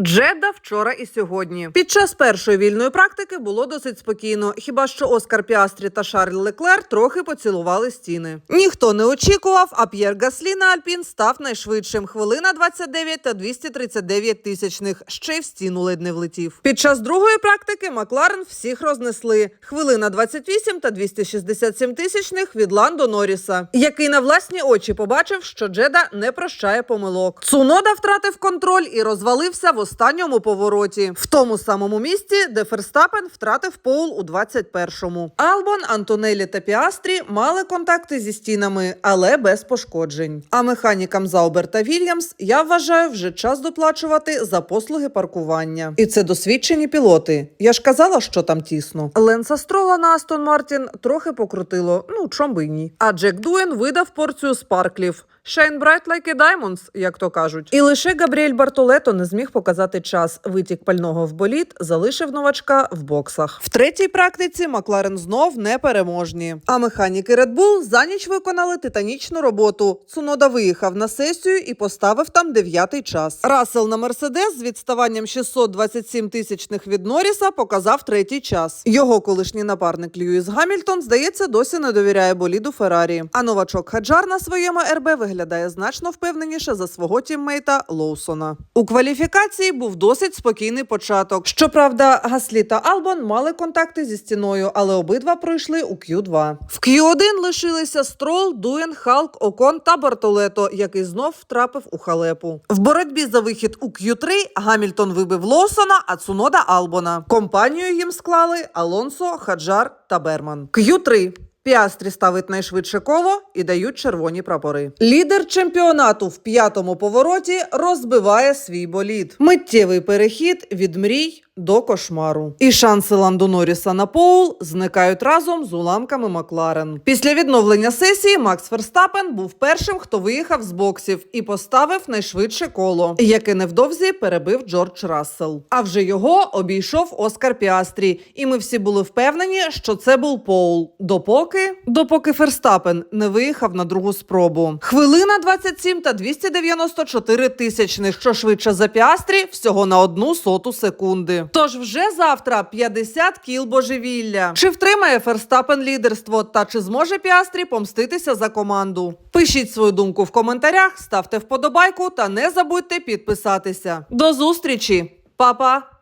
Джеда вчора і сьогодні. Під час першої вільної практики було досить спокійно. Хіба що Оскар Піастрі та Шарль Леклер трохи поцілували стіни. Ніхто не очікував, а П'єр Гаслі на Альпін став найшвидшим. Хвилина 29 та 239 тисячних. Ще й в стіну ледь не влетів. Під час другої практики Макларен всіх рознесли. Хвилина 28 та 267 тисячних від Ландо Норріса, який на власні очі побачив, що Джеда не прощає помилок. Цунода втратив контроль і розвалився в останньому повороті, в тому самому місці, де Ферстапен втратив поул у 21-му. Албон, Антонелі та Піастрі мали контакти зі стінами, але без пошкоджень. А механікам Заубер та Вільямс я вважаю вже час доплачувати за послуги паркування. І це досвідчені пілоти. Я ж казала, що там тісно. Ленса Строла на Астон Мартін трохи покрутило. Ну чом би ні. А Джек Дуен видав порцію спарклів. Shine bright like a diamonds, як то кажуть. І лише Габріель Бартолето не зміг показати час. Витік пального в боліт залишив новачка в боксах. В третій практиці Макларен знов непереможні. А механіки Red Bull за ніч виконали титанічну роботу. Цунода виїхав на сесію і поставив там дев'ятий час. Рассел на Мерседес з відставанням 627 тисячних від Норріса показав третій час. Його колишній напарник Льюіс Гамільтон, здається, досі не довіряє боліду Феррарі. А новачок Хаджар на своєму РБ виглядає значно впевненіше за свого тіммейта Лоусона. У кваліфікації був досить спокійний початок. Щоправда, Гаслі та Албон мали контакти зі стіною, але обидва пройшли у Q2. В Q1 лишилися Строл, Дуен, Халк, Окон та Бартолето, який знов втрапив у халепу. В боротьбі за вихід у Q3 Гамільтон вибив Лоусона, а Цунода Албона. Компанію їм склали Алонсо, Хаджар та Берман. Q3. Піастрі ставить найшвидше коло і дають червоні прапори. Лідер чемпіонату в п'ятому повороті розбиває свій болід. Миттєвий перехід від мрій до кошмару. І шанси Ландо Норріса на поул зникають разом з уламками Макларен. Після відновлення сесії Макс Ферстапен був першим, хто виїхав з боксів і поставив найшвидше коло, яке невдовзі перебив Джордж Рассел. А вже його обійшов Оскар Піастрі, і ми всі були впевнені, що це був поул. Допоки допоки Ферстапен не виїхав на другу спробу. Хвилина 27 та 294 тисячних, що швидше за Піастрі, всього на одну соту секунди. Тож вже завтра 50 кіл божевілля. Чи втримає Ферстапен лідерство та чи зможе Піастрі помститися за команду? Пишіть свою думку в коментарях, ставте вподобайку та не забудьте підписатися. До зустрічі, Па-па!